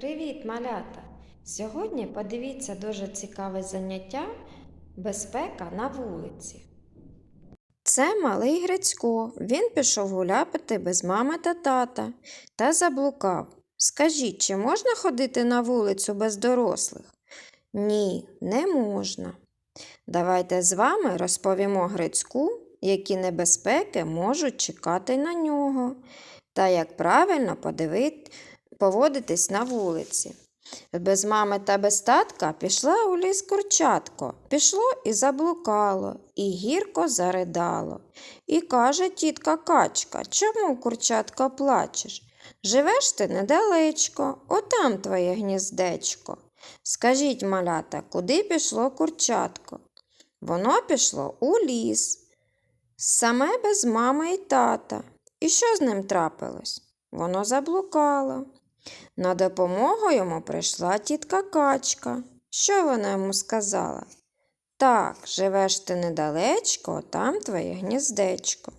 Привіт, малята! Сьогодні подивіться дуже цікаве заняття Безпека на вулиці. Це малий Грицько. Він пішов гуляпати без мами та тата та заблукав. Скажіть, чи можна ходити на вулицю без дорослих? Ні, не можна. Давайте з вами розповімо Грицьку, які небезпеки можуть чекати на нього, та як правильно подивити поводитись на вулиці. Без мами та без татка пішла у ліс курчатко, пішло і заблукало, і гірко заридало. І каже тітка качка, чому курчатко плачеш? Живеш ти недалечко, отам твоє гніздечко. Скажіть, малята, куди пішло курчатко? Воно пішло у ліс, саме без мами і тата. І що з ним трапилось? Воно заблукало. На допомогу йому прийшла тітка качка. Що вона йому сказала? Так, живеш ти недалечко, там твоє гніздечко.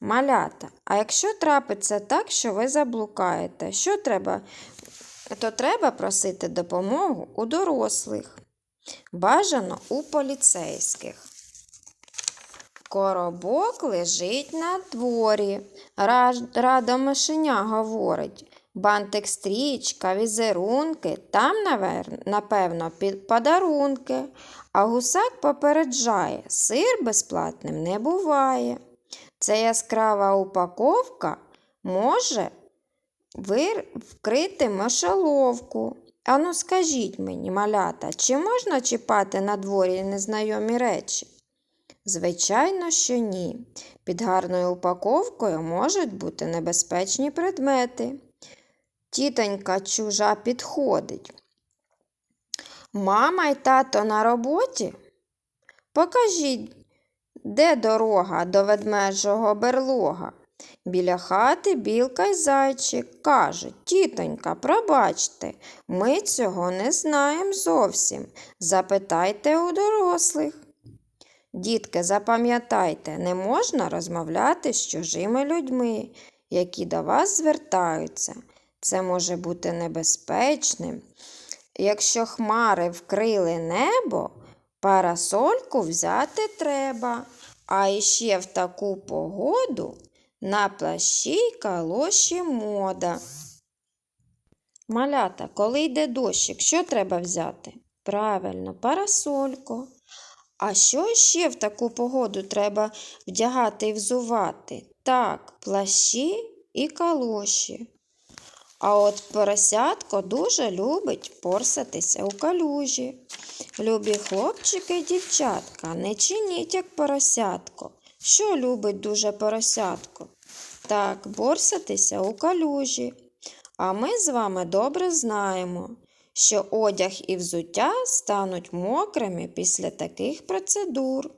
Малята, а якщо трапиться так, що ви заблукаєте, що треба? То треба просити допомогу у дорослих. Бажано у поліцейських. Коробок лежить на дворі. Ра- Рада мишеня говорить. Бантик стрічка, візерунки, там, напевно, під подарунки. А гусак попереджає, сир безплатним не буває. Це яскрава упаковка може вкрити мишоловку. Ану, скажіть мені, малята, чи можна чіпати на дворі незнайомі речі? Звичайно, що ні. Під гарною упаковкою можуть бути небезпечні предмети. Тітонька чужа підходить. Мама й тато на роботі? Покажіть, де дорога до ведмежого берлога? Біля хати білка й зайчик кажуть, тітонька, пробачте, ми цього не знаємо зовсім. Запитайте у дорослих. Дітки, запам'ятайте, не можна розмовляти з чужими людьми, які до вас звертаються. Це може бути небезпечним. Якщо хмари вкрили небо, парасольку взяти треба, а іще в таку погоду на плащі й калоші мода. Малята, коли йде дощик, що треба взяти? Правильно, парасольку. А що ще в таку погоду треба вдягати і взувати? Так, плащі і калоші. А от поросятко дуже любить порсатися у калюжі. Любі хлопчики і дівчатка, не чиніть, як поросятко. Що любить дуже поросятко? Так, борсатися у калюжі. А ми з вами добре знаємо, що одяг і взуття стануть мокрими після таких процедур.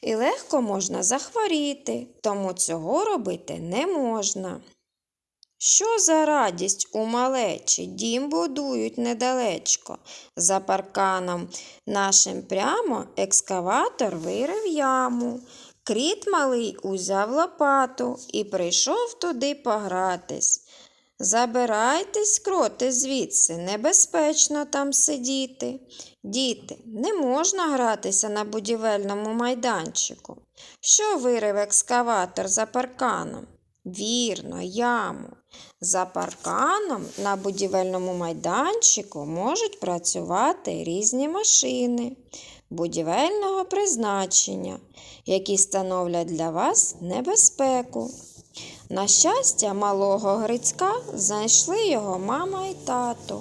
І легко можна захворіти, тому цього робити не можна. Що за радість у малечі, дім будують недалечко. За парканом нашим прямо екскаватор вирив яму. Кріт малий узяв лопату і прийшов туди погратись. Забирайтесь, кроти, звідси, небезпечно там сидіти. Діти, не можна гратися на будівельному майданчику. Що вирив екскаватор за парканом? Вірно, яму. За парканом на будівельному майданчику можуть працювати різні машини будівельного призначення, які становлять для вас небезпеку. На щастя, малого Грицька знайшли його мама і тато.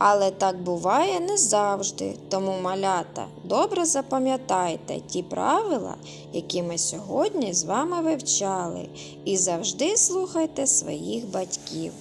Але так буває не завжди, тому малята, добре запам'ятайте ті правила, які ми сьогодні з вами вивчали, і завжди слухайте своїх батьків.